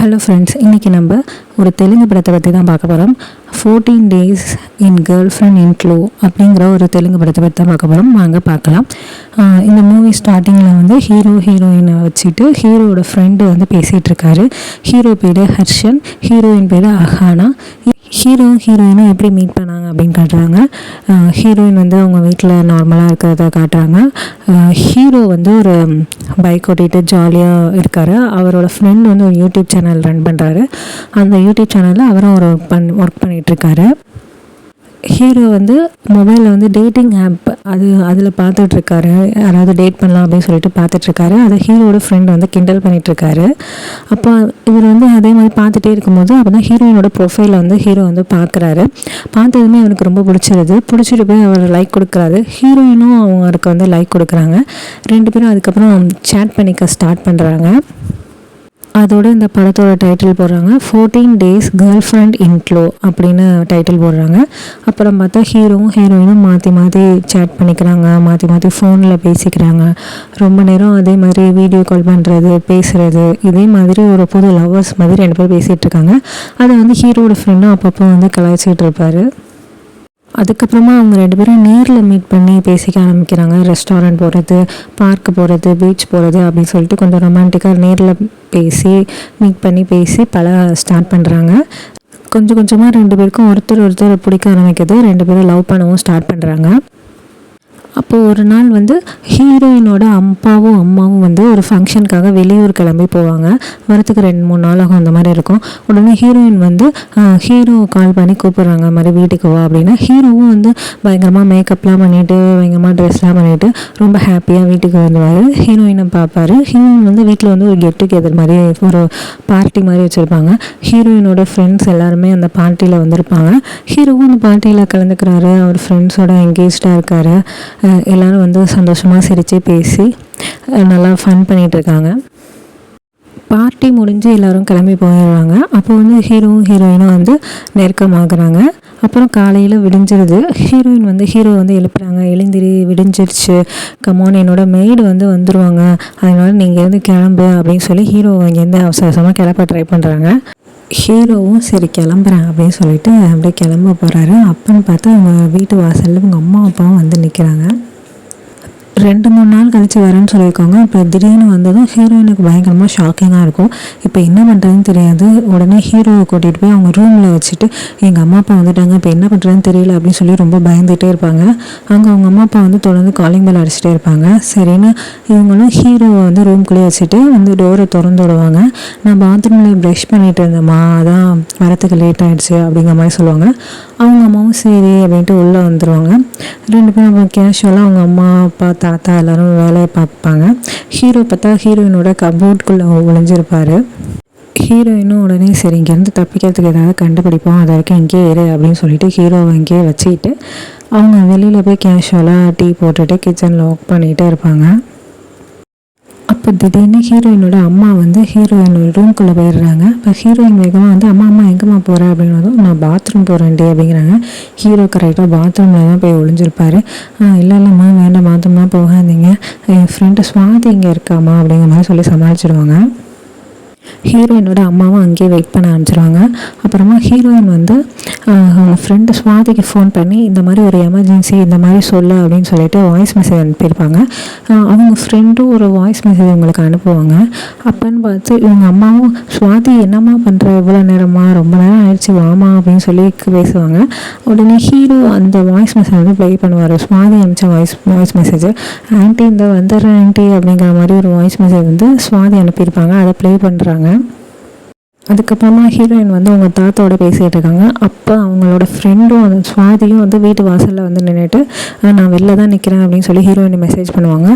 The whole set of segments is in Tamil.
ஹலோ ஃப்ரெண்ட்ஸ் இன்றைக்கி நம்ம ஒரு தெலுங்கு படத்தை பற்றி தான் பார்க்க போகிறோம் fourteen days in girlfriend இன்க்ளூ அப்படிங்கிற ஒரு தெலுங்கு படத்தை பற்றி தான் பார்க்க போகிறோம் வாங்க பார்க்கலாம். இந்த மூவி ஸ்டார்டிங்கில் வந்து ஹீரோ ஹீரோயினை வச்சுட்டு ஹீரோவோட ஃப்ரெண்டு வந்து பேசிகிட்டு இருக்காரு ஹீரோ பேர் ஹர்ஷன் ஹீரோயின் பேர் அஹானா. ஹீரோ ஹீரோயினும் எப்படி மீட் பண்ணாங்க அப்படின்னு காட்டுறாங்க. ஹீரோயின் வந்து அவங்க வீட்டில் நார்மலாக இருக்கிறத காட்டுறாங்க. ஹீரோ வந்து ஒரு பைக் ஓட்டிகிட்டு ஜாலியாக இருக்கார். அவரோட ஃப்ரெண்ட் வந்து ஒரு யூடியூப் சேனல் ரன் பண்ணுறாரு அந்த யூடியூப் சேனலில் அவரும் ஒரு பண் ஒர்க் பண்ணிட்டு பண்ணிகிட்ருக்காரு ஹீரோ வந்து மொபைலில் வந்து டேட்டிங் ஆப் அது அதில் பார்த்துட்ருக்காரு யாராவது டேட் பண்ணலாம் அப்படின்னு சொல்லிட்டு பார்த்துட்ருக்காரு அதை ஹீரோட ஃப்ரெண்ட் வந்து கிண்டல் பண்ணிகிட்ருக்காரு அப்போ இவர் வந்து அதே மாதிரி பார்த்துட்டே இருக்கும்போது அப்போ தான் ஹீரோயினோட ப்ரொஃபைலை வந்து ஹீரோ வந்து பார்க்குறாரு. பார்த்ததுமே அவனுக்கு ரொம்ப பிடிச்சிருது. பிடிச்சிட்டு போய் அவர் லைக் கொடுக்குறாரு. ஹீரோயினும் அவருக்கு வந்து லைக் கொடுக்குறாங்க. ரெண்டு பேரும் அதுக்கப்புறம் சேட் பண்ணிக்க ஸ்டார்ட் பண்ணுறாங்க அதோட இந்த படத்தோட டைட்டில் போடுறாங்க ஃபோர்டீன் டேஸ் கேர்ள் ஃப்ரெண்ட் இன்க்ளோ அப்படின்னு டைட்டில் போடுறாங்க. அப்புறம் பார்த்தா ஹீரோவும் ஹீரோயினும் மாற்றி மாற்றி சேட் பண்ணிக்கிறாங்க மாற்றி மாற்றி ஃபோனில் பேசிக்கிறாங்க. ரொம்ப நேரம் அதே மாதிரி வீடியோ கால் பண்ணுறது பேசுகிறது இதே மாதிரி ஒரு புது லவ்வர்ஸ் மாதிரி ரெண்டு பேரும் பேசிகிட்டு இருக்காங்க. அதை வந்து ஹீரோட ஃப்ரெண்டும் அப்பப்போ வந்து கலாய்ச்சிட்டு இருப்பார். அதுக்கப்புறமா அவங்க ரெண்டு பேரும் நேரில் மீட் பண்ணி பேசிக்க ஆரம்பிக்கிறாங்க. ரெஸ்டாரண்ட் போகிறது பார்க் போகிறது பீச் போகிறது அப்படின்னு சொல்லிட்டு கொஞ்சம் ரொமான்டிக்காக நேரில் பேசி மீட் பண்ணி பேசி பல ஸ்டார்ட் பண்ணுறாங்க கொஞ்சம் கொஞ்சமாக ரெண்டு பேருக்கும் ஒருத்தர் ஒருத்தர் பிடிக்க ஆரம்பிக்குது. ரெண்டு பேரும் லவ் பண்ணவும் ஸ்டார்ட் பண்ணுறாங்க அப்போது ஒரு நாள் வந்து ஹீரோயினோட அப்பாவும் அம்மாவும் வந்து ஒரு ஃபங்க்ஷனுக்காக வெளியூர் கிளம்பி போவாங்க. வரத்துக்கு ரெண்டு மூணு நாள் ஆகும் அந்த மாதிரி இருக்கும். உடனே ஹீரோயின் வந்து ஹீரோ கால் பண்ணி கூப்பிட்றாங்க. இந்த மாதிரி வீட்டுக்கு வா அப்படின்னா ஹீரோவும் வந்து பயங்கரமாக மேக்கப்லாம் பண்ணிவிட்டு பயங்கரமாக ட்ரெஸ்லாம் பண்ணிவிட்டு ரொம்ப ஹாப்பியாக வீட்டுக்கு வந்துவார் ஹீரோயினை பார்ப்பாரு ஹீரோயின் வந்து வீட்டில் வந்து ஒரு கெட் டுகெதர் மாதிரி ஒரு பார்ட்டி மாதிரி வச்சுருப்பாங்க. ஹீரோயினோட ஃப்ரெண்ட்ஸ் எல்லாருமே அந்த பார்ட்டியில் வந்திருப்பாங்க. ஹீரோவும் அந்த பார்ட்டியில் கலந்துக்கிறாரு. அவர் ஃப்ரெண்ட்ஸோட என்கேஜாக இருக்காரு. எல்லோரும் வந்து சந்தோஷமாக சிரித்து பேசி நல்லா ஃபன் பண்ணிகிட்டு இருக்காங்க. பார்ட்டி முடிஞ்சு எல்லோரும் கிளம்பி போயிடுறாங்க. அப்போ வந்து ஹீரோவும் ஹீரோயினும் வந்து நெருக்கமாகறாங்க. அப்புறம் காலையில் விடிஞ்சிருது. ஹீரோயின் வந்து ஹீரோ வந்து எழுப்புறாங்க. எழுந்திரி விடிஞ்சிருச்சு. கமான் என்னோட மெய்டு வந்து வந்துடுவாங்க அதனால நீங்கள் இருந்து கிளம்பு அப்படின்னு சொல்லி ஹீரோ இங்கேருந்து அவசர அவசரமாக கிளப்ப ட்ரை பண்ணுறாங்க ஹீரோவும் சரி கிளம்புறேன் அப்படின்னு சொல்லிட்டு அப்படியே கிளம்ப போகிறாரு அப்பன்னு பார்த்தா அவங்க வீட்டு வாசலில் அவங்க அம்மா அப்பாவும் வந்து நிற்கிறாங்க ரெண்டு மூணு நாள் கழித்து வரேன்னு சொல்லியிருக்காங்க. இப்போ திடீர்னு வந்ததும் ஹீரோயினுக்கு பயங்கரமாக ஷாக்கிங்காக இருக்கும். இப்போ என்ன பண்ணுறதுன்னு தெரியாது. உடனே ஹீரோவை கூட்டிகிட்டு போய் அவங்க ரூமில் வச்சுட்டு எங்கள் அம்மா அப்பா வந்துட்டாங்க. இப்போ என்ன பண்ணுறதுன்னு தெரியல அப்படின்னு சொல்லி ரொம்ப பயந்துகிட்டே இருப்பாங்க. அங்கே அவங்க அம்மா அப்பா வந்து தொடர்ந்து காலிங் பெல் அடிச்சுட்டே இருப்பாங்க. சரின்னு இவங்களும் ஹீரோவை வந்து ரூம்குள்ளேயே வச்சுட்டு வந்து டோரை திறந்து விடுவாங்க. நான் பாத்ரூமில் ப்ரஷ் பண்ணிட்டு இருந்தேம்மா அதான் வரத்துக்கு லேட் ஆகிடுச்சு அப்படிங்கிற மாதிரி சொல்லுவாங்க. அவங்க அம்மாவும் சரி அப்படின்ட்டு உள்ளே வந்துடுவாங்க ரெண்டு பேரும் கேஷுவலாக அவங்க அம்மா அப்பா தாத்தா எல்லாரும் வேலையை பார்ப்பாங்க. ஹீரோ பார்த்தா ஹீரோயினோட கபோர்ட்குள்ளே ஒளிஞ்சிருப்பாரு. ஹீரோயினும் உடனே சரி இங்கேருந்து தப்பிக்கிறதுக்கு ஏதாவது கண்டுபிடிப்போம் அது வரைக்கும் இங்கேயே இரு அப்படின்னு சொல்லிட்டு ஹீரோவை இங்கேயே வச்சுக்கிட்டு அவங்க வெளியில் போய் கேஷுவலாக டீ போட்டுட்டு கிச்சனில் ஒர்க் பண்ணிகிட்டே இருப்பாங்க. அப்போ திடீர்னு ஹீரோயினோட அம்மா வந்து ஹீரோயினோட ரூம்குள்ளே போயிடுறாங்க. இப்போ ஹீரோயின் வேகமாக வந்து அம்மா அம்மா எங்கம்மா போகிறேன் அப்படின்னதும் நான் பாத்ரூம் போகிறேன்டி அப்படிங்கிறாங்க. ஹீரோ கரெக்டாக பாத்ரூமில் தான் போய் ஒளிஞ்சிருப்பாரு. இல்லை இல்லைம்மா வேண்டாம் பாத்ரூம்லாம் போகாதீங்க. என் ஃப்ரெண்டு சுவாதி இங்கே இருக்காம்மா அப்படிங்கிற மாதிரி சொல்லி சமாளிச்சிடுவாங்க ஹீரோயினோட அம்மாவும் அங்கேயே வெயிட் பண்ண ஆரம்பிச்சிருவாங்க. அப்புறமா ஹீரோயின் வந்து அவங்க ஃப்ரெண்டு சுவாதிக்கு ஃபோன் பண்ணி இந்த மாதிரி ஒரு எமர்ஜென்சி இந்த மாதிரி சொல்லு அப்படின்னு சொல்லிட்டு வாய்ஸ் மெசேஜ் அனுப்பியிருப்பாங்க. அவங்க ஃப்ரெண்டும் ஒரு வாய்ஸ் மெசேஜ் உங்களுக்கு அனுப்புவாங்க. அப்போன்னு பார்த்து இவங்க அம்மாவும் சுவாதி என்னம்மா பண்ணுற இவ்வளோ நேரமா? ரொம்ப நேரம் ஆயிடுச்சு வாமா அப்படின்னு சொல்லி பேசுவாங்க. உடனே ஹீரோ அந்த வாய்ஸ் மெசேஜ் வந்து ப்ளே பண்ணுவார். சுவாதி அனுப்பிச்ச வாய்ஸ் வாய்ஸ் மெசேஜ் ஆன்ட்டி இந்த வந்துடுற ஆன்ட்டி அப்படிங்கிற மாதிரி ஒரு வாய்ஸ் மெசேஜ் வந்து சுவாதி அனுப்பியிருப்பாங்க. அதை ப்ளே பண்ணுறாங்க அதுக்கப்புறமா ஹீரோயின் வந்து அவங்க தாத்தாவோட பேசிகிட்டு இருக்காங்க. அப்போ அவங்களோட ஃப்ரெண்டும் அந்த சுவாதியும் வந்து வீட்டு வாசலில் வந்து நின்றுட்டு நான் வெளில தான் நிற்கிறேன் அப்படின்னு சொல்லி ஹீரோயினை மெசேஜ் பண்ணுவாங்க.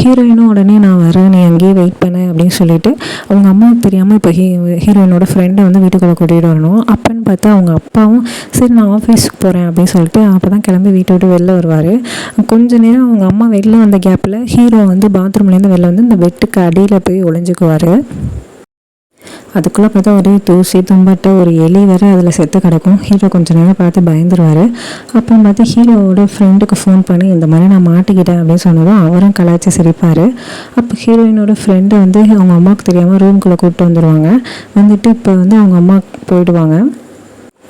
ஹீரோயினும் உடனே நான் வரேன் நீ அங்கேயே வெயிட் பண்ணு அப்படின்னு சொல்லிட்டு அவங்க அம்மாவுக்கு தெரியாமல் இப்போ ஹீ ஹீரோயினோட ஃப்ரெண்டை வந்து வீட்டுக்குள்ளே கூட்டிகிட்டு வரணும். அப்போன்னு பார்த்தா அவங்க அப்பாவும் சரி நான் ஆஃபீஸுக்கு போகிறேன் அப்படின்னு சொல்லிட்டு அப்போ தான் கிளம்பி வீட்டை விட்டு வெளில வருவார். கொஞ்ச நேரம் அவங்க அம்மா வெளில வந்த கேப்பில் ஹீரோ வந்து பாத்ரூம்லேருந்து வெளில வந்து இந்த வெட்டுக்கு அடியில் போய் ஒளிஞ்சுக்குவார். அதுக்குள்ளே பார்த்தா ஒரே தூசி தும்பட்ட ஒரு எலி வேற அதில் செத்து கிடக்கும். ஹீரோ கொஞ்ச நேரம் பார்த்து பயந்துருவார். அப்புறம் பார்த்து ஹீரோவோட ஃப்ரெண்டுக்கு ஃபோன் பண்ணி இந்த மாதிரி நான் மாட்டிக்கிட்டேன் அப்படின்னு சொன்னதும் அவரும் கலாய்ச்சி சிரிப்பார். அப்போ ஹீரோயினோட ஃப்ரெண்டு வந்து அவங்க அம்மாவுக்கு தெரியாமல் ரூம்குள்ளே கூப்பிட்டு வந்துடுவாங்க வந்துட்டு இப்போ வந்து அவங்க அம்மா போயிடுவாங்க.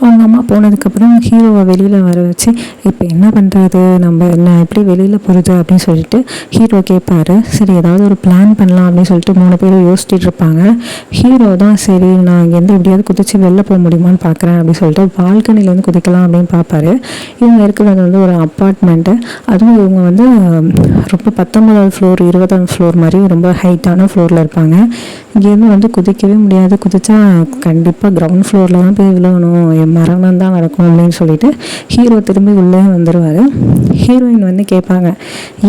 அவங்க அம்மா போனதுக்கப்புறம் ஹீரோவை வெளியில் வர வச்சு இப்போ என்ன பண்ணுறது நம்ம என்ன எப்படி வெளியில் போகிறது அப்படின்னு சொல்லிட்டு ஹீரோ கேட்பாரு சரி ஏதாவது ஒரு பிளான் பண்ணலாம் அப்படின்னு சொல்லிட்டு மூணு பேரும் யோசிச்சுட்டு இருப்பாங்க. ஹீரோ தான் சரி நான் இங்கேருந்து எப்படியாவது குதிச்சு வெளில போக முடியுமான்னு பார்க்குறேன் அப்படின்னு சொல்லிட்டு பால்கனிலேருந்து குதிக்கலாம் அப்படின்னு பார்ப்பாரு இவங்க இருக்கிறது வந்து ஒரு அப்பார்ட்மெண்ட்டு அதுவும் இவங்க வந்து ரொம்ப பத்தொன்பதாவது ஃப்ளோர் இருபதாம் ஃப்ளோர் மாதிரி ரொம்ப ஹைட்டான ஃப்ளோரில் இருப்பாங்க. இங்கேருந்து வந்து குதிக்கவே முடியாது. குதிச்சா கண்டிப்பாக கிரவுண்ட் ஃப்ளோரில் தான் போய் விழுகணும். மரணம் தான் நடக்கும் அப்படின்னு சொல்லிட்டு ஹீரோ திரும்பி உள்ளே வந்துடுவார் ஹீரோயின் வந்து கேட்பாங்க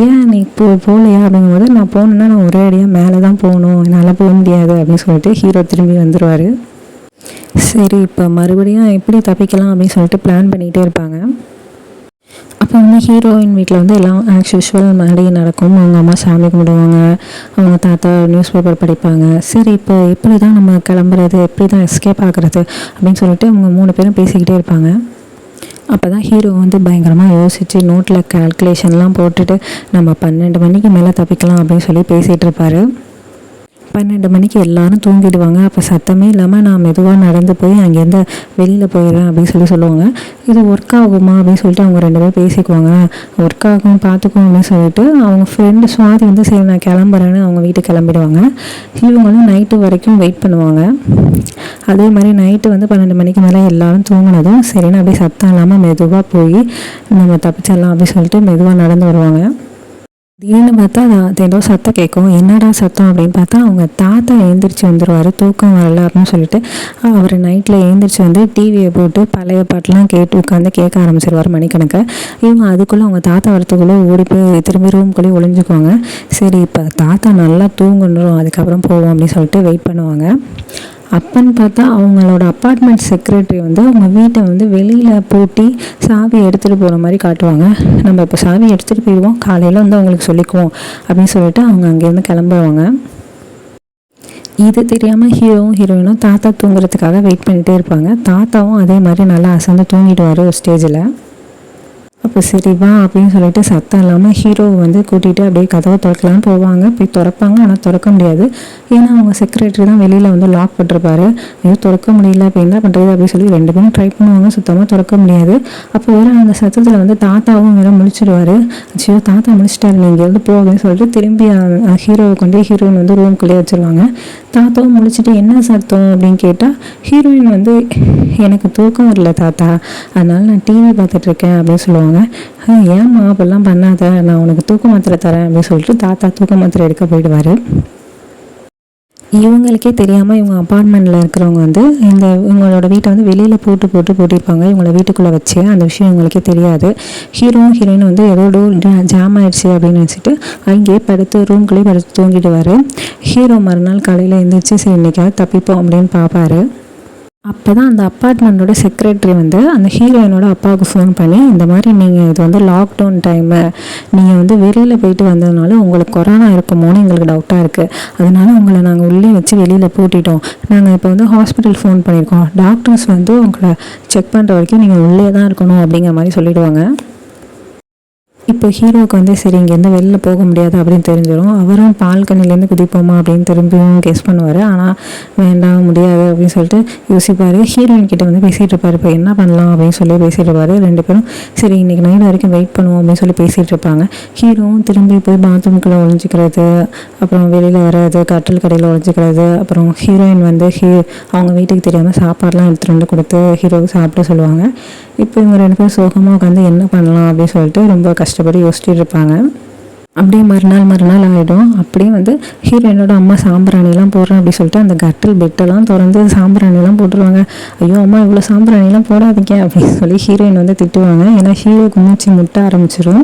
ஏன் நீ இப்போ போகலையா? அப்படிங்கும்போது நான் போகணுன்னா நான் ஒரே அடியாக மேலே தான் போகணும். என்னால் போக முடியாது. அப்படின்னு சொல்லிட்டு ஹீரோ திரும்பி வந்துடுவார் சரி இப்போ மறுபடியும் எப்படி தப்பிக்கலாம் அப்படின்னு சொல்லிட்டு பிளான் பண்ணிகிட்டே இருப்பாங்க. அப்போ வந்து ஹீரோயின் வீட்டில் வந்து எல்லாம் ஆஸ் யூஷுவல் மறுபடி நடக்கும். அவங்க அம்மா சாமி கும்பிடுவாங்க. அவங்க தாத்தா நியூஸ் பேப்பர் படிப்பாங்க. சரி இப்போ எப்படி தான் நம்ம கிளம்புறது? எப்படி தான் எஸ்கேப் ஆகுறது? அப்படின்னு சொல்லிட்டு அவங்க மூணு பேரும் பேசிக்கிட்டே இருப்பாங்க. அப்போ தான் ஹீரோ வந்து பயங்கரமாக யோசித்து நோட்டில் கால்குலேஷன்லாம் போட்டுட்டு நம்ம பன்னெண்டு மணிக்கு மேலே தப்பிக்கலாம் அப்படின்னு சொல்லி பேசிகிட்டு இருப்பாரு. பன்னெண்டு மணிக்கு எல்லாரும் தூங்கிடுவாங்க. அப்போ சத்தமே இல்லாமல் நான் மெதுவாக நடந்து போய் அங்கேருந்து வெளியில் போயிடுறேன் அப்படின்னு சொல்லி சொல்லுவாங்க. இது ஒர்க் ஆகுமா அப்படின்னு சொல்லிட்டு அவங்க ரெண்டு பேரும் பேசிக்குவாங்க. ஒர்க் ஆகும் பார்த்துக்குவோம் அப்படின்னு சொல்லிட்டு அவங்க ஃப்ரெண்டு சுவாதி வந்து சரி நான் கிளம்புறேன்னு அவங்க வீட்டுக்கு கிளம்பிடுவாங்க. இவங்களும் நைட்டு வரைக்கும் வெயிட் பண்ணுவாங்க. அதே மாதிரி நைட்டு வந்து பன்னெண்டு மணிக்கு மேலே எல்லாரும் தூங்கினதும் சரின்னு அப்படியே சத்தம் இல்லாமல் மெதுவாக போய் நம்ம தப்பிச்சிடலாம் அப்படின்னு சொல்லிட்டு மெதுவாக நடந்து வருவாங்க. திடீர்னு பார்த்தா அது ஏதோ சத்தம் கேட்கும். என்னடா சத்தம் அப்படின்னு பார்த்தா அவங்க தாத்தா எழுந்திரிச்சு வந்துடுவார் தூக்கம் வரல அப்படின்னு சொல்லிட்டு அவர் நைட்டில் எழுந்திரிச்சு வந்து டிவியை போட்டு பழைய பாட்டெலாம் கேட்டு உட்காந்து கேட்க ஆரம்பிச்சிருவார் மணிக்கணக்கை. இவங்க அதுக்குள்ளே அவங்க தாத்தா வரத்துக்குள்ளே ஓடி போய் திரும்பி ரூம்குள்ளேயே ஒளிஞ்சுக்குவாங்க. சரி இப்போ தாத்தா நல்லா தூங்கணும் அதுக்கப்புறம் போவோம் அப்படின்னு சொல்லிட்டு வெயிட் பண்ணுவாங்க. அப்பன்னு பார்த்தா அவங்களோட அப்பார்ட்மெண்ட் செக்ரட்டரி வந்து அவங்க வீட்டை வந்து வெளியில் பூட்டி சாவி எடுத்துகிட்டு போகிற மாதிரி காட்டுவாங்க. நம்ம இப்போ சாவி எடுத்துகிட்டு போயிடுவோம். காலையில் வந்து அவங்களுக்கு சொல்லிக்குவோம். அப்படின்னு சொல்லிட்டு அவங்க அங்கேருந்து கிளம்புவாங்க. இது தெரியாமல் ஹீரோவும் ஹீரோயினும் தாத்தா தூங்குறதுக்காக வெயிட் பண்ணிகிட்டே இருப்பாங்க. தாத்தாவும் அதே மாதிரி நல்லா அசந்து தூங்கிடுவார் ஒரு ஸ்டேஜில் அப்போ சரி வா அப்படின்னு சொல்லிட்டு சத்தம் இல்லாமல் ஹீரோவை வந்து கூட்டிகிட்டு அப்படியே கதவை திறக்கலான்னு போவாங்க. போய் திறப்பாங்க. ஆனால் திறக்க முடியாது. ஏன்னா அவங்க செக்ரட்டரி தான் வெளியில் வந்து லாக் பண்ணிருப்பாரு ஐயோ திறக்க முடியல. அப்போ என்ன பண்ணுறது அப்படின்னு சொல்லி ரெண்டு பேரும் ட்ரை பண்ணுவாங்க. சுத்தமாக திறக்க முடியாது. அப்போ வேற அந்த சத்தத்தில் வந்து தாத்தாவும் வேற முழிச்சிடுவார். ஐயோ தாத்தா முடிச்சிட்டாரு நீங்கள் இருந்து போ அப்படின்னு சொல்லிட்டு திரும்பி ஹீரோவை கொண்டு ஹீரோயின் வந்து ரூம்குள்ளேயே வச்சுருவாங்க. தாத்தாவும் முடிச்சுட்டு என்ன சத்தம்? அப்படின்னு கேட்டால் ஹீரோயின் வந்து எனக்கு தூக்கம் வரல தாத்தா. அதனால நான் டிவி பார்த்துட்ருக்கேன் அப்படின்னு சொல்லுவாங்க. ஏன்மா அப்படிலாம் பண்ணாத? நான் உனக்கு தூக்க மாத்திரை தரேன் அப்படின்னு சொல்லிட்டு தாத்தா தூக்க மாத்திரை எடுக்க போயிடுவார். இவங்களுக்கே தெரியாமல் இவங்க அப்பார்ட்மெண்ட்டில் இருக்கிறவங்க வந்து இந்த இவங்களோட வீட்டை வந்து வெளியில் போட்டு போட்டு போட்டிருப்பாங்க இவங்கள வீட்டுக்குள்ளே வச்சு அந்த விஷயம் இவங்களுக்கே தெரியாது. ஹீரோவும் ஹீரோயின் வந்து ஏதோ டோர் ஜாம் ஆயிடுச்சு அப்படின்னு நினச்சிட்டு அங்கேயே படுத்து ரூம்குள்ளேயே படுத்து தூங்கிடுவார். ஹீரோ மறுநாள் காலையில் எழுந்திரிச்சு சரி இன்றைக்காவது தப்பிப்போம் அப்படின்னு பார்ப்பாரு. அப்போ தான் அந்த அப்பார்ட்மெண்ட்டோட செக்ரட்டரி வந்து அந்த ஹீரோயினோட அப்பாவுக்கு ஃபோன் பண்ணி இந்த மாதிரி நீங்கள் இது வந்து லாக்டவுன் டைமு நீங்கள் வந்து வெளியில் போயிட்டு வந்ததுனால உங்களுக்கு கொரோனா இருக்குமோன்னு எங்களுக்கு டவுட்டாக இருக்குது அதனால உங்களை நாங்கள் உள்ளே வச்சு வெளியில் பூட்டிட்டோம். நாங்கள் இப்போ வந்து ஹாஸ்பிட்டல் ஃபோன் பண்ணியிருக்கோம். டாக்டர்ஸ் வந்து உங்களை செக் பண்ணுற வரைக்கும் நீங்கள் உள்ளே தான் இருக்கணும் அப்படிங்கிற மாதிரி சொல்லிவிடுவாங்க இப்போ ஹீரோவுக்கு வந்து சரி இங்கேருந்து வெளில போக முடியாது அப்படின்னு தெரிஞ்சிடும். அவரும் பால்கனிலேருந்து குதிப்போமா அப்படின்னு திரும்பியும் கெஸ் பண்ணுவார். ஆனால் வேண்டாம் முடியாது அப்படின்னு சொல்லிட்டு யோசிப்பார். ஹீரோயின் கிட்ட வந்து பேசிகிட்டு இருப்பார். இப்போ என்ன பண்ணலாம்? அப்படின்னு சொல்லி பேசிகிட்டு இருப்பார். ரெண்டு பேரும் சரி இன்றைக்கி நைட் வரைக்கும் வெயிட் பண்ணுவோம் அப்படின்னு சொல்லி பேசிகிட்டு இருப்பாங்க. ஹீரோவும் திரும்பி போய் பாத்ரூம்குள்ளே ஒழிஞ்சிக்கிறது அப்புறம் வெளியில் வர்றது கட்டல் கடையில் ஒழிஞ்சிக்கிறது அப்புறம் ஹீரோயின் வந்து ஹீ அவங்க வீட்டுக்கு தெரியாமல் சாப்பாடெலாம் எடுத்துகிட்டு வந்து கொடுத்து ஹீரோவுக்கு சாப்பிட சொல்லுவாங்க. இப்போ இவங்க ரெண்டு பேரும் சோகமாக உட்காந்து என்ன பண்ணலாம் அப்படின்னு சொல்லிட்டு ரொம்ப கஷ்டப்பட்டு யோசிச்சுட்டு இருப்பாங்க. அப்படியே மறுநாள் மறுநாள் ஆகிடும் அப்படியே வந்து ஹீரோயினோட அம்மா சாம்பிராணிலாம் போடுறேன் அப்படி சொல்லிட்டு அந்த கட்டில் பெட்டெல்லாம் திறந்து சாம்பிராணிலாம் போட்டுருவாங்க. ஐயோ அம்மா இவ்வளோ சாம்பிராணிலாம் போடாதீங்க அப்படின்னு சொல்லி ஹீரோயின் வந்து திட்டுவாங்க. ஏன்னா ஹீரோக்கு மூச்சு முட்ட ஆரம்பிச்சிடும்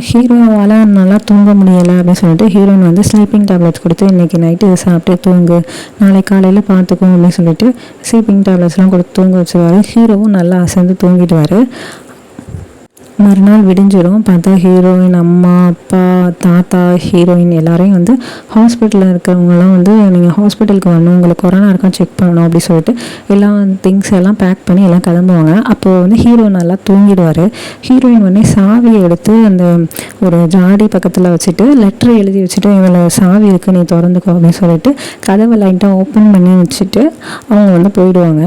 ஹீரோவால் நல்லா தூங்க முடியலை அப்படின்னு சொல்லிட்டு ஹீரோயின் வந்து ஸ்லீப்பிங் டேப்லெட்ஸ் கொடுத்து இன்றைக்கி நைட்டு இதை சாப்பிட்டு தூங்கு. நாளைக்கு காலையில் பார்த்துக்கும் அப்படின்னு சொல்லிட்டு ஸ்லீப்பிங் டேப்லெட்ஸ்லாம் கொடுத்து தூங்க வச்சுருவார். ஹீரோவும் நல்லா அசந்து தூங்கிடுவார். மறுநாள் விடிஞ்சிடும் பார்த்தா ஹீரோயின் அம்மா அப்பா தாத்தா ஹீரோயின் எல்லாரையும் வந்து ஹாஸ்பிட்டலில் இருக்கிறவங்களாம் வந்து நீங்கள் ஹாஸ்பிட்டலுக்கு வரணும். உங்களுக்கு கொரோனா இருக்கா செக் பண்ணணும். அப்படி சொல்லிட்டு எல்லா திங்ஸ் எல்லாம் பேக் பண்ணி எல்லாம் கிளம்புவாங்க. அப்போது வந்து ஹீரோ நல்லா தூங்கிடுவார். ஹீரோயின் உடனே சாவியை எடுத்து அந்த ஒரு ஜாடி பக்கத்தில் வச்சுட்டு லெட்டர் எழுதி வச்சுட்டு இவளை சாவி இருக்குது நீ திறந்துக்கோ. அப்படின்னு சொல்லிட்டு கதவை லைட்டாக ஓப்பன் பண்ணி வச்சுட்டு அவங்க வந்து போயிடுவாங்க.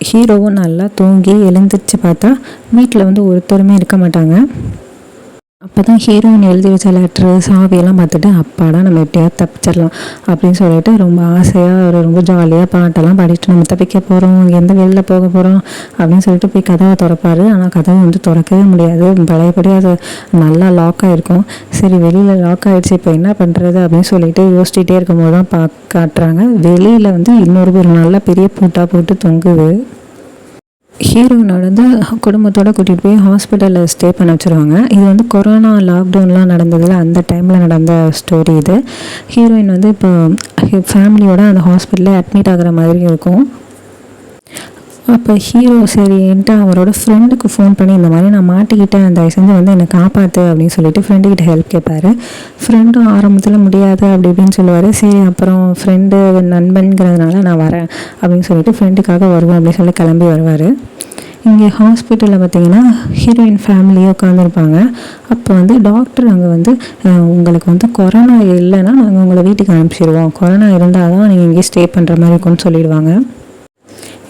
ஹீரோவும் நல்லா தூங்கி எழுந்திரிச்சு பார்த்தா வீட்டில் வந்து ஒருத்தருமே இருக்க மாட்டாங்க. அப்போ தான் ஹீரோயின் எழுதி வச்ச லெட்ரு சாவியெல்லாம் பார்த்துட்டு அப்பாடா நம்ம எப்படியாவது தப்பிச்சிடலாம் அப்படின்னு சொல்லிட்டு ரொம்ப ஆசையாக ஒரு ரொம்ப ஜாலியாக பாட்டெல்லாம் பாடிட்டு நம்ம தப்பிக்க போகிறோம் எந்த வெளில போக போகிறோம் அப்படின்னு சொல்லிட்டு போய் கதவை திறப்பாரு. ஆனால் கதவை வந்து திறக்கவே முடியாது. பழையபடி அது நல்லா லாக் ஆகிருக்கும் சரி வெளியில் லாக் ஆகிடுச்சு இப்போ என்ன பண்ணுறது அப்படின்னு சொல்லிட்டு யோசிச்சுட்டே இருக்கும்போது தான் பா காட்டுறாங்க. வெளியில் வந்து இன்னொரு ஒரு நல்லா பெரிய பூட்டாக போட்டு தொங்குது. ஹீரோயினோட வந்து குடும்பத்தோடு கூட்டிகிட்டு போய் ஹாஸ்பிட்டலில் ஸ்டே பண்ண வச்சுருவாங்க. இது வந்து கொரோனா லாக்டவுன்லாம் நடந்ததில் அந்த டைமில் நடந்த ஸ்டோரி இது. ஹீரோயின் வந்து இப்போ ஃபேமிலியோட அந்த ஹாஸ்பிட்டலில் அட்மிட் ஆகிற மாதிரி இருக்கும். அப்போ ஹீரோ சரின்ட்டு அவரோட ஃப்ரெண்டுக்கு ஃபோன் பண்ணி இந்த மாதிரி நான் மாட்டிக்கிட்டேன் தயவு செஞ்சு வந்து என்னை காப்பாற்று அப்படின்னு சொல்லிட்டு ஃப்ரெண்டுக்கிட்ட ஹெல்ப் கேட்பாரு ஃப்ரெண்டும் ஆரம்பத்தில் முடியாது அப்படி இப்படின்னு சொல்லுவார். சரி அப்புறம் ஃப்ரெண்டு நண்பன்கிறதுனால நான் வரேன் அப்படின்னு சொல்லிட்டு ஃப்ரெண்டுக்காக வருவேன் அப்படின்னு சொல்லி கிளம்பி வருவார். இங்கே ஹாஸ்பிட்டலில் பார்த்தீங்கன்னா ஹீரோயின் ஃபேமிலியே உட்காந்துருப்பாங்க அப்போ வந்து டாக்டர் அங்கே வந்து உங்களுக்கு வந்து கொரோனா இல்லைன்னா நாங்கள் உங்களை வீட்டுக்கு அனுப்பிச்சிடுவோம் கொரோனா இருந்தால் தான் நீங்கள் இங்கே ஸ்டே பண்ணுற மாதிரி இருக்கும்னு சொல்லிடுவாங்க.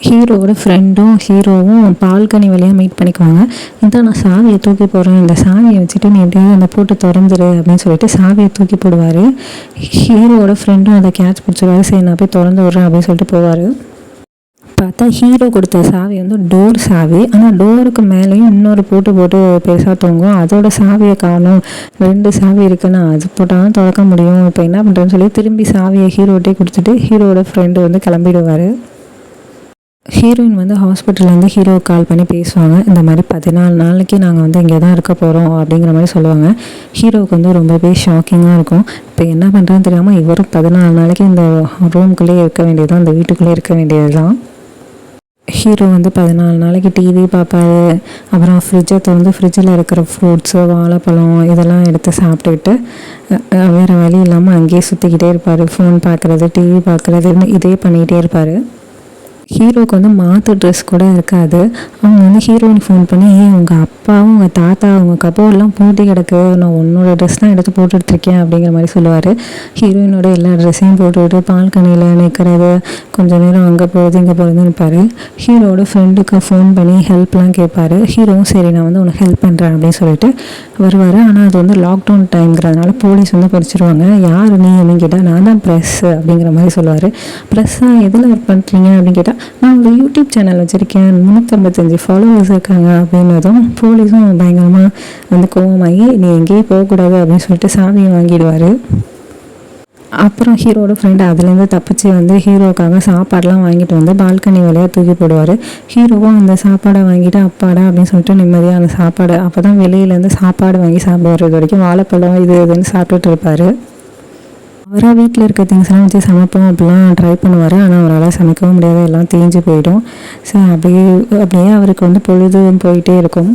ஹீரோவோட ஃப்ரெண்டும் ஹீரோவும் பால்கனி வழியாக மீட் பண்ணிக்குவாங்க. இதான் நான் சாவியை தூக்கி போடுறேன். இந்த சாவியை வச்சுட்டு நீ எப்படியாவது அந்த போட்டு திறந்துரு அப்படின்னு சொல்லிட்டு சாவியை தூக்கி போடுவார். ஹீரோவோட ஃப்ரெண்டும் அதை கேட்ச் பிடிச்சிருவாரு. சரி நான் போய் திறந்து விட்றேன் அப்படின்னு சொல்லிட்டு போவார். பார்த்தா ஹீரோ கொடுத்த சாவி வந்து டோர் சாவி. ஆனால் டோருக்கு மேலேயும் இன்னொரு போட்டு போட்டு பெருசாக தொங்கும். அதோட சாவியை காணும். ரெண்டு சாவி இருக்குன்னா அது போட்டால் திறக்க முடியும். இப்போ என்ன பண்ணுறேன்னு சொல்லி திரும்பி சாவியை ஹீரோட்டே கொடுத்துட்டு ஹீரோட ஃப்ரெண்டு வந்து கிளம்பிடுவார். ஹீரோயின் வந்து ஹாஸ்பிட்டல்லேருந்து ஹீரோவுக்கு கால் பண்ணி பேசுவாங்க. இந்த மாதிரி பதினாலு நாளைக்கு நாங்கள் வந்து இங்கே தான் இருக்க போகிறோம் அப்படிங்கிற மாதிரி சொல்லுவாங்க. ஹீரோவுக்கு வந்து ரொம்பவே ஷாக்கிங்காக இருக்கும். இப்போ என்ன பண்ணுறதுன்னு தெரியாமல் இவரும் பதினாலு நாளைக்கு இந்த ரூம்குள்ளேயே இருக்க வேண்டியது தான் இந்த வீட்டுக்குள்ளேயே இருக்க வேண்டியது தான் ஹீரோ வந்து பதினாலு நாளைக்கு டிவி பார்ப்பாரு. அப்புறம் ஃப்ரிட்ஜை திறந்து ஃப்ரிட்ஜில் இருக்கிற ஃப்ரூட்ஸு வாழைப்பழம் இதெல்லாம் எடுத்து சாப்பிட்டுக்கிட்டு வேறு வழி இல்லாமல் அங்கேயே சுற்றிக்கிட்டே இருப்பார். ஃபோன் பார்க்குறது டிவி பார்க்குறதுன்னு இதே பண்ணிகிட்டே இருப்பார். ஹீரோக்கு வந்து மாற்று ட்ரெஸ் கூட இருக்காது. அவங்க வந்து ஹீரோயின் ஃபோன் பண்ணி ஏன் உங்கள் அப்பாவும் உங்கள் தாத்தா அவங்க கபோர்லாம் பூட்டி கிடக்கு. நான் உன்னோட ட்ரெஸ் தான் எடுத்து போட்டுட்ருக்கேன் அப்படிங்கிற மாதிரி சொல்லுவார். ஹீரோயினோட எல்லா ட்ரெஸ்ஸையும் போட்டுக்கிட்டு பால்கனியில் நிற்கிறது கொஞ்சம் நேரம் அங்கே போகிறது இங்கே போகிறதுன்னு இருப்பார். ஹீரோட ஃப்ரெண்டுக்கு ஃபோன் பண்ணி ஹெல்ப்லாம் கேட்பார். ஹீரோவும் சரி நான் வந்து உனக்கு ஹெல்ப் பண்ணுறேன் அப்படின்னு சொல்லிட்டு வருவார். ஆனால் அது வந்து லாக்டவுன் டைம்ங்கிறதுனால போலீஸ் வந்து பறிச்சிருவாங்க யார் நீ? அப்படின்னு கேட்டால் நான் தான் ப்ரெஸ் அப்படிங்கிற மாதிரி சொல்லுவார். ப்ரெஸ்ஸாக எதில் ஒர்க் பண்ணுறீங்க அப்படின்னு கேட்டால் நான் ஒரு யூடியூப் சேனல் வச்சுருக்கேன். முந்நூற்றம்பத்தஞ்சு ஃபாலோவர்ஸ் இருக்காங்க அப்படின்னதும் போலீஸும் பயங்கரமாக வந்து கோவமாகி நீ எங்கேயும் போகக்கூடாது அப்படின்னு சொல்லிட்டு சாவியை வாங்கிடுவார். அப்புறம் ஹீரோட ஃப்ரெண்டு அதுலேருந்து தப்பிச்சு வந்து ஹீரோக்காக சாப்பாடெலாம் வாங்கிட்டு வந்து பால்கனி வழியாக தூக்கி போடுவார். ஹீரோவும் அந்த சாப்பாடை வாங்கிட்டு அப்பாடா அப்படின்னு சொல்லிட்டு நிம்மதியாக அந்த சாப்பாடு அப்போ தான் வெளியிலேருந்து சாப்பாடு வாங்கி சாப்பிடுவார். இது வரைக்கும் வாழைப்பழம் இது இதுன்னு சாப்பிட்டுட்டு இருப்பார். அவராக வீட்டில் இருக்க திங்ஸ்லாம் வச்சு சமைப்போம் அப்படிலாம் ட்ரை பண்ணுவார். ஆனால் அவரால் சமைக்கவும் முடியாது. எல்லாம் தேஞ்சு போயிடும். ஸோ அப்படியே அப்படியே அவருக்கு வந்து பொழுதும் போயிட்டே இருக்கும்.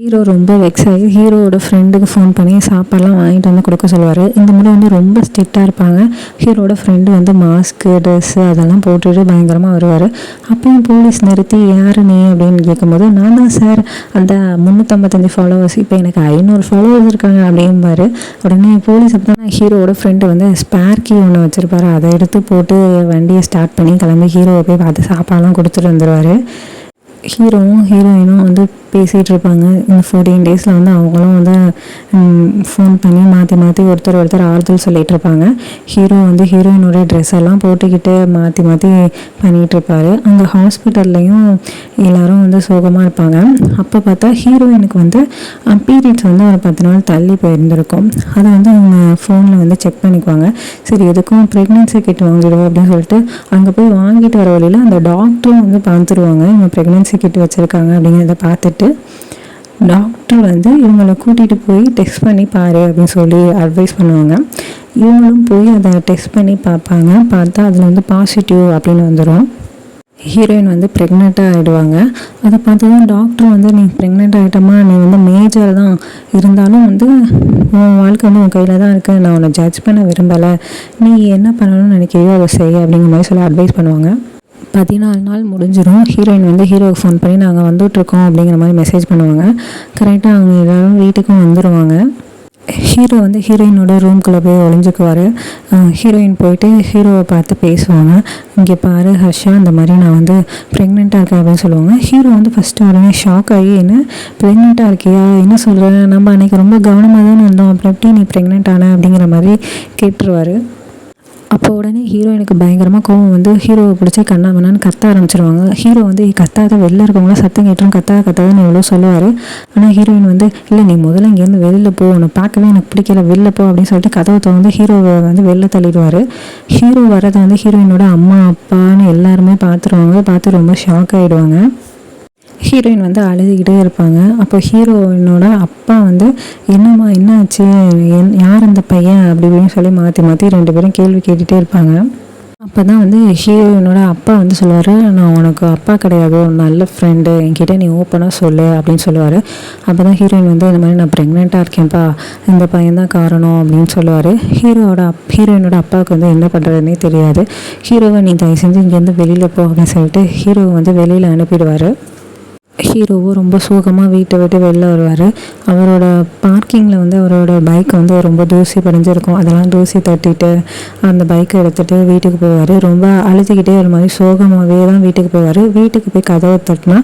ஹீரோ ரொம்ப வெக்ஸ் ஆகி ஹீரோவோட ஃப்ரெண்டுக்கு ஃபோன் பண்ணி சாப்பாடெலாம் வாங்கிட்டு வந்து கொடுக்க சொல்லுவார். இந்த முறை வந்து ரொம்ப ஸ்ட்ரிக்டாக இருப்பாங்க. ஹீரோட ஃப்ரெண்டு வந்து மாஸ்க்கு ட்ரெஸ்ஸு அதெல்லாம் போட்டுட்டு பயங்கரமாக வருவார். அப்பயும் போலீஸ் நிறுத்தி யார் நீ? அப்படின்னு கேட்கும்போது நான் தான் சார் அந்த முந்நூற்றம்பத்தஞ்சு ஃபாலோவர்ஸ் இப்போ எனக்கு ஐநூறு ஃபாலோவர்ஸ் இருக்காங்க அப்படிம்பாரு. உடனே போலீஸ் அப்போ தான் ஹீரோவோட ஃப்ரெண்டு வந்து ஸ்பேர் கீ ஒன்று வச்சுருப்பாரு. அதை எடுத்து போட்டு வண்டியை ஸ்டார்ட் பண்ணி கிளம்பி ஹீரோவை போய் பார்த்து சாப்பாடெலாம் கொடுத்துட்டு வந்துடுவார் ஹீரோவும் ஹீரோயினும் வந்து பேசிகிட்டு இருப்பாங்க இந்த ஃபோர்டீன் டேஸில் வந்து அவங்களும் வந்து ஃபோன் பண்ணி மாற்றி மாற்றி ஒருத்தர் ஒருத்தர் ஆறுதல் சொல்லிகிட்டு இருப்பாங்க ஹீரோ வந்து ஹீரோயினோட ட்ரெஸ் எல்லாம் போட்டுக்கிட்டு மாற்றி மாற்றி பண்ணிகிட்டு இருப்பார் அங்கே ஹாஸ்பிட்டல்லையும் எல்லோரும் வந்து சோகமாக இருப்பாங்க. அப்போ பார்த்தா ஹீரோயினுக்கு வந்து பீரியட்ஸ் வந்து ஒரு பத்து நாள் தள்ளி போயிருந்திருக்கும். அதை வந்து அவங்க ஃபோனில் வந்து செக் பண்ணிக்குவாங்க. சரி எதுக்கும் ப்ரெக்னென்சி கிட் வாங்கிடுவோம் அப்படின்னு சொல்லிட்டு அங்கே போய் வாங்கிட்டு வர வழியில் அந்த டாக்டரும் வந்து பார்த்துருவாங்க. இவங்க ப்ரெக்னென்சி கிட் வச்சுருக்காங்க அப்படிங்கிறத பார்த்துட்டு சொல்லிட்டு டாக்டர் வந்து இவங்களை கூட்டிகிட்டு போய் டெஸ்ட் பண்ணி பாரு அப்படின்னு சொல்லி அட்வைஸ் பண்ணுவாங்க. இவங்களும் போய் அதை டெஸ்ட் பண்ணி பார்ப்பாங்க. பார்த்தா அதில் வந்து பாசிட்டிவ் அப்படின்னு வந்துடும் ஹீரோயின் வந்து ப்ரெக்னெண்ட்டாக ஆகிடுவாங்க அதை பார்த்து தான் டாக்டர் வந்து நீ ப்ரெக்னென்ட் ஆகிட்டமா நீ வந்து மேஜர் தான். இருந்தாலும் வந்து உன் வாழ்க்கை வந்து உன் கையில் தான் இருக்குது நான் உன்னை ஜட்ஜ் பண்ண விரும்பலை. நீ என்ன பண்ணணும்னு நினைக்கிறியோ அதை செய் அப்படிங்கிற மாதிரி சொல்லி அட்வைஸ் பண்ணுவாங்க. பதினாலு நாள் முடிஞ்சிடும் ஹீரோயின் வந்து ஹீரோவுக்கு ஃபோன் பண்ணி நாங்கள் வந்துட்டுருக்கோம் அப்படிங்கிற மாதிரி மெசேஜ் பண்ணுவாங்க. கரெக்டாக அவங்க எல்லோரும் வீட்டுக்கும் வந்துடுவாங்க ஹீரோ வந்து ஹீரோயினோட ரூம்குள்ளே போய் ஒளிஞ்சுக்குவார். ஹீரோயின் போயிட்டு ஹீரோவை பார்த்து பேசுவாங்க. இங்கே பாரு ஹர்ஷா இந்த மாதிரி நான் வந்து ப்ரெக்னெண்ட்டாக இருக்கேன் அப்படின்னு சொல்லுவாங்க. ஹீரோ வந்து ஃபஸ்ட்டு உடனே ஷாக் ஆகி என்ன ப்ரெக்னெண்ட்டாக இருக்கியா? என்ன சொல்கிறேன் நம்ம அன்றைக்கி ரொம்ப கவனமாக தானே இருந்தோம். அப்புறம் எப்படி நீ ப்ரெக்னென்ட் ஆன? அப்படிங்கிற மாதிரி கேட்டுருவார். அப்போ உடனே ஹீரோயினுக்கு பயங்கரமாக கோவம் வந்து ஹீரோவை பிடிச்சி கண்ணா வேணான்னு கத்த ஆரம்பிச்சிருவாங்க. ஹீரோ வந்து கத்தாத வெளில இருக்கவங்களாம் சத்தம் கேட்டுரும் கத்தாத கத்தாதுன்னு எவ்வளோ சொல்லுவார். ஆனால் ஹீரோயின் வந்து இல்லை நீ முதல்ல இங்கேருந்து வெளியில் போ உன்னை பார்க்கவே எனக்கு பிடிக்கல வெளில போ அப்படின்னு சொல்லிட்டு கதவை திறந்து ஹீரோவை வந்து வெளில தள்ளிடுவார். ஹீரோ வரதை வந்து ஹீரோயினோட அம்மா அப்பான்னு எல்லாருமே பார்த்துருவாங்க. பார்த்து ரொம்ப ஷாக் ஆகிடுவாங்க ஹீரோயின் வந்து அழுதுகிட்டே இருப்பாங்க. அப்போ ஹீரோயினோட அப்பா வந்து என்னம்மா என்ன ஆச்சு என் யார் அந்த பையன்? அப்படி இப்படின்னு சொல்லி மாற்றி மாற்றி ரெண்டு பேரும் கேள்வி கேட்டுகிட்டே இருப்பாங்க. அப்போ தான் வந்து ஹீரோயினோட அப்பா வந்து சொல்லுவார் நான் உனக்கு அப்பா கிடையாது ஒரு நல்ல ஃப்ரெண்டு என்கிட்ட நீ ஓப்பனாக சொல்லு அப்படின்னு சொல்லுவார். அப்போ தான் ஹீரோயின் வந்து இந்த மாதிரி நான் ப்ரெக்னெண்ட்டாக இருக்கேன்ப்பா. இந்த பையன் தான் காரணம் அப்படின்னு சொல்லுவார். ஹீரோவோட அப் ஹீரோயினோட அப்பாவுக்கு வந்து என்ன பண்ணுறதுனே தெரியாது. ஹீரோவை நீ தயவு செஞ்சு இங்கேருந்து வெளியில் போ அப்படின்னு சொல்லிட்டு ஹீரோவை வந்து வெளியில் அனுப்பிடுவார். ஹீரோவும் ரொம்ப சோகமாக வீட்டை விட்டு வெளில வருவார். அவரோட பார்க்கிங்கில் வந்து அவரோட பைக் வந்து ரொம்ப தூசி படிஞ்சிருக்கும். அதெல்லாம் தூசி தட்டிட்டு அந்த பைக்கை எடுத்துகிட்டு வீட்டுக்கு போவார். ரொம்ப அழுதுகிட்டே ஒரு மாதிரி சோகமாகவே தான் வீட்டுக்கு போவார். வீட்டுக்கு போய் கதவை தட்டினா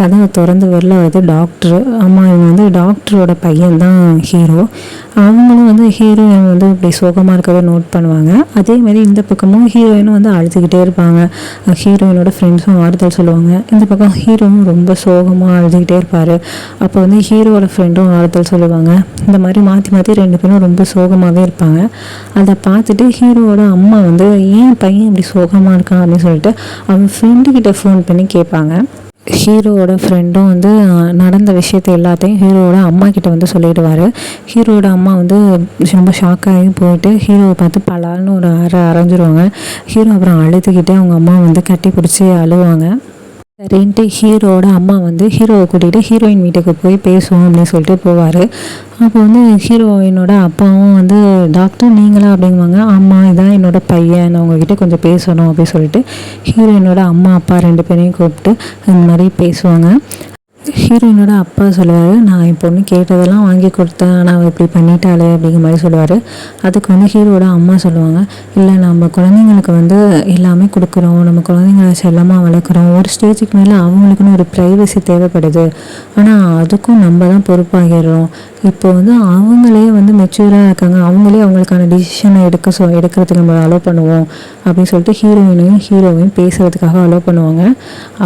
கதவை திறந்து வெளில வருது டாக்டர் அம்மா இவங்க வந்து டாக்டரோட பையன் தான் ஹீரோ அவங்களும் வந்து ஹீரோயின் வந்து இப்படி சோகமாக இருக்கிறத நோட் பண்ணுவாங்க. அதே மாதிரி இந்த பக்கமும் ஹீரோயினும் வந்து அழுதுகிட்டே இருப்பாங்க. ஹீரோயினோட ஃப்ரெண்ட்ஸும் ஆறுதல் சொல்லுவாங்க. இந்த பக்கம் ஹீரோவும் ரொம்ப சோகமாக அழுதுகிட்டே இருப்பார். அப்போ வந்து ஹீரோவோட ஃப்ரெண்டும் ஆறுதல் சொல்லுவாங்க. இந்த மாதிரி மாற்றி மாற்றி ரெண்டு பேரும் ரொம்ப சோகமாகவே இருப்பாங்க. அதை பார்த்துட்டு ஹீரோவோட அம்மா வந்து ஏன் பையன் இப்படி சோகமாக இருக்கான்? அப்படின்னு சொல்லிட்டு அவன் ஃப்ரெண்டுக்கிட்ட ஃபோன் பண்ணி கேட்பாங்க. ஹீரோவோட ஃப்ரெண்டும் வந்து நடந்த விஷயத்தை எல்லாத்தையும் ஹீரோவோட அம்மா கிட்ட வந்து சொல்லிடுவார். ஹீரோவோட அம்மா வந்து ரொம்ப ஷாக்காகி போயிட்டு ஹீரோவை பார்த்து பலால்னு ஒரு அரை அரைஞ்சிருவாங்க. ஹீரோ அப்புறம் அழுதுகிட்டே அவங்க அம்மா வந்து கட்டி பிடிச்சி அழுவாங்க. சரின்ட்டு ஹீரோட அம்மா வந்து ஹீரோவை கூட்டிகிட்டு ஹீரோயின் வீட்டுக்கு போய் பேசுவோம் அப்படின்னு சொல்லிட்டு போவார். அப்போ வந்து ஹீரோயினோட அப்பாவும் வந்து டாக்டர் நீங்களா? அப்படிங்குவாங்க. ஆமாம் இதான் என்னோடய பையன் அவங்கக்கிட்ட கொஞ்சம் பேசணும் அப்படின்னு சொல்லிட்டு ஹீரோயினோட அம்மா அப்பா ரெண்டு பேரையும் கூப்பிட்டு இந்த மாதிரி பேசுவாங்க. ஹீரோயினோட அப்பா சொல்லுவார் நான் என் பொண்ணு கேட்டதெல்லாம் வாங்கி கொடுத்தேன் ஆனால் இப்படி பண்ணிட்டாளே அப்படிங்கிற மாதிரி சொல்லுவார். அதுக்கு வந்து ஹீரோட அம்மா சொல்லுவாங்க இல்லை நம்ம குழந்தைங்களுக்கு வந்து எல்லாமே கொடுக்குறோம் நம்ம குழந்தைங்கள செல்லமாக வளர்க்குறோம். ஒரு ஸ்டேஜுக்கு மேலே அவங்களுக்குன்னு ஒரு ப்ரைவசி தேவைப்படுது. ஆனால் அதுக்கும் நம்ம தான் பொறுப்பாகிடுறோம். இப்போ வந்து அவங்களே வந்து மெச்சூராக இருக்காங்க. அவங்களே அவங்களுக்கான டிசிஷனை எடுக்க சொ எடுக்கிறதுக்கு நம்ம அலோவ் பண்ணுவோம் அப்படின்னு சொல்லிட்டு ஹீரோயினையும் ஹீரோவையும் பேசுகிறதுக்காக அலோவ் பண்ணுவாங்க.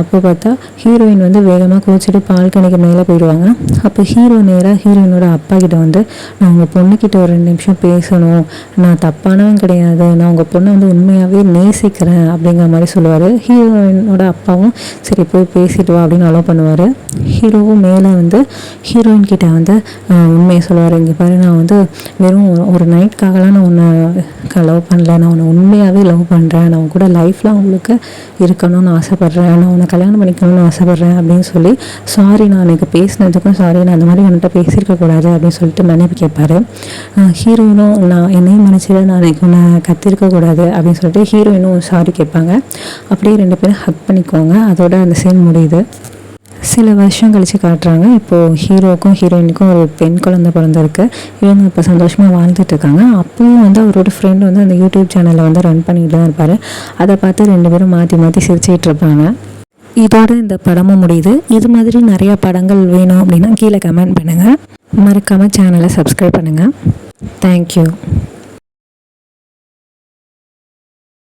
அப்போ பார்த்தா ஹீரோயின் வந்து வேகமாக குளிச்சுட்டு பால்கனிக்கு மேலே போயிடுவாங்க. அப்போ ஹீரோ நேராக ஹீரோயினோட அப்பா கிட்ட வந்து நான் உங்கள் பொண்ணுக்கிட்ட ஒரு ரெண்டு நிமிஷம் பேசணும். நான் தப்பானவன் கிடையாது. நான் உங்கள் பொண்ணை வந்து உண்மையாகவே நேசிக்கிறேன். அப்படிங்கிற மாதிரி சொல்லுவார். ஹீரோயினோட அப்பாவும் சரி போய் பேசிட்டு வா அப்படின்னு அலோவ் பண்ணுவார். ஹீரோவும் மேலே வந்து ஹீரோயின் கிட்ட வந்து உண்மையை சொல்லுவார். இங்கே பாரு நான் வந்து வெறும் ஒரு நைட்காகலாம் நான் உன்னை லவ் பண்ணல. நான் உன்னை உண்மையாகவே லவ் பண்ணுறேன் நான் கூட லைஃப்பில் அவங்களுக்கு இருக்கணும்னு ஆசைப்பட்றேன். நான் உன்னை கல்யாணம் பண்ணிக்கணும்னு ஆசைப்பட்றேன் அப்படின்னு சொல்லி சாரி நான் எனக்கு பேசினதுக்கும் சாரி நான் அந்த மாதிரி உன்கிட்ட பேசியிருக்கக்கூடாது அப்படின்னு சொல்லிட்டு மன்னிப்பு கேட்பாரு. ஹீரோயினும் நான் என்னையும் மன்னிச்சிட நான் எனக்கு உன்னை கத்திருக்கக்கூடாது அப்படின்னு சொல்லிட்டு ஹீரோயினும் சாரி கேட்பாங்க. அப்படியே ரெண்டு பேரும் ஹக் பண்ணிக்கோங்க. அதோட அந்த சீன் முடியுது. சில வருஷம் கழித்து காட்டுறாங்க. இப்போது ஹீரோவுக்கும் ஹீரோயினுக்கும் ஒரு பெண் குழந்தை பிறந்திருக்கு. இவங்க இப்போ சந்தோஷமாக வாழ்ந்துட்டு இருக்காங்க அப்போயும் வந்து அவரோட ஃப்ரெண்டு வந்து அந்த யூடியூப் சேனலில் வந்து ரன் பண்ணிட்டு தான் இருப்பார். அதை பார்த்து ரெண்டு பேரும் மாற்றி மாற்றி சிரிச்சிட்டு இருப்பாங்க. இதோட இந்த படமும் முடியுது. இது மாதிரி நிறையா படங்கள் வேணும் அப்படின்னா கீழே கமெண்ட் பண்ணுங்கள் மறக்காமல் சேனலை சப்ஸ்கிரைப் பண்ணுங்கள் தேங்க்யூ